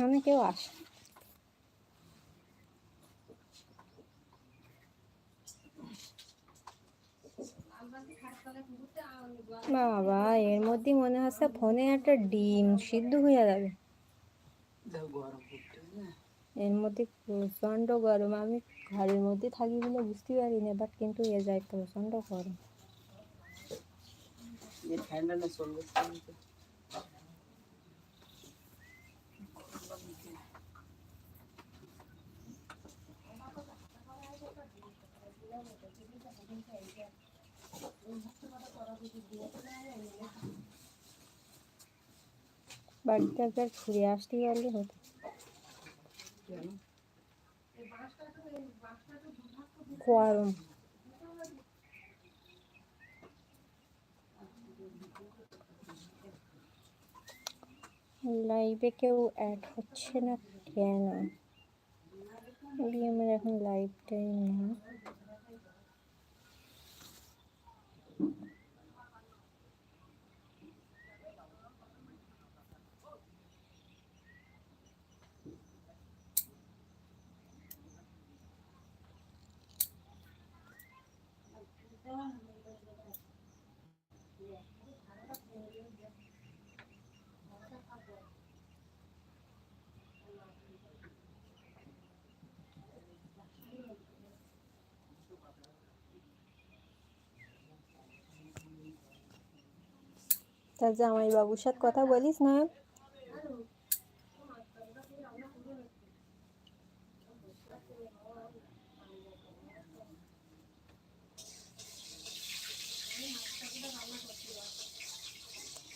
অনেকেও আসে বাবা এর মধ্যে মনে হচ্ছে ফোনে একটা ডিম সিদ্ধ হয়ে যাবে। এর মধ্যে প্রচণ্ড গরম। আমি ঘরের মধ্যে থাকি বলে বুঝতে পারি না বাট কিন্তু এ যায় প্রচণ্ড গরম। ঠান্ডা না চলবে বাড়িতে একবার ঘুরে আসতে পারলে হতো। কেন গরম লাইভে কেউ অ্যাড হচ্ছে না কেন? বলি আমার এখন লাইভ টাইম তা জামাই বাবুর সাথে কথা বলিস না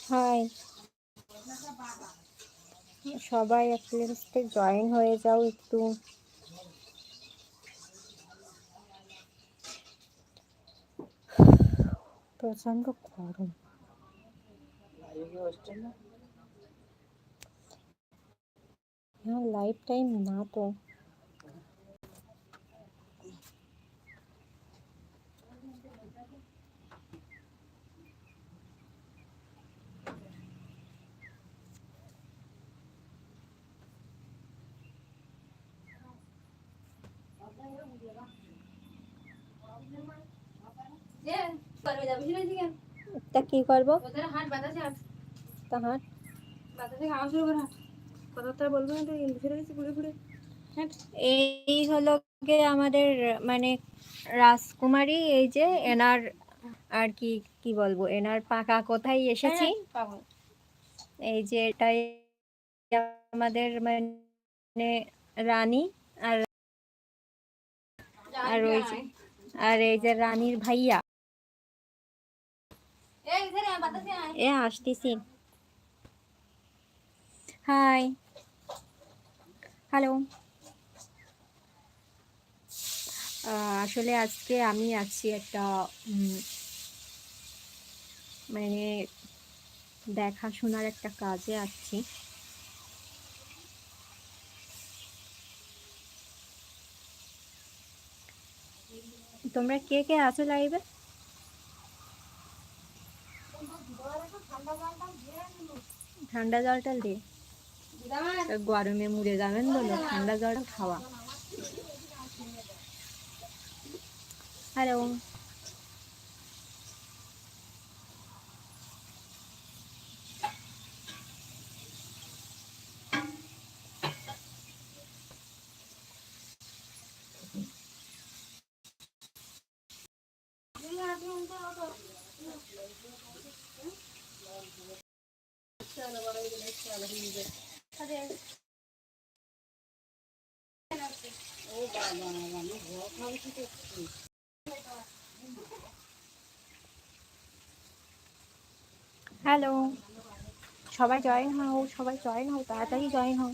হাই সবাই প্লেলিস্টে জয়েন হয়ে যাও একটু। প্রচণ্ড গরম। লাইফ টাইম না তো। তা কি করব? হাট বাতাসে হাট তা হাঁট বাতাসে খাওয়া শুরু করে হাট কথা বলব না তো ফিরে গেছি ঘুরে ঘুরে। এই হলো আমাদের মানে রাজকুমারী এই যে এনার আর কি কি বলব এনার পাকা কোথায় এসেছি? এই যে এটাই আমাদের মানে রানী আর আর ওই যে আর এই যে রানীর ভাইয়া। এ আসতেছি। হাই। হ্যালো। আসলে আজকে আমি আছি একটা উম, মানে দেখাশোনার একটা কাজে আসছি তোমরা কে কে আছো লাইভে ঠান্ডা জলটা দে। গরমে মুড়ে যাবেন বলো ঠান্ডা জলটা খাওয়া। হ্যালো হ্যালো সবাই জয়েন হও সবাই জয়েন হও তাড়াতাড়ি জয়েন হও।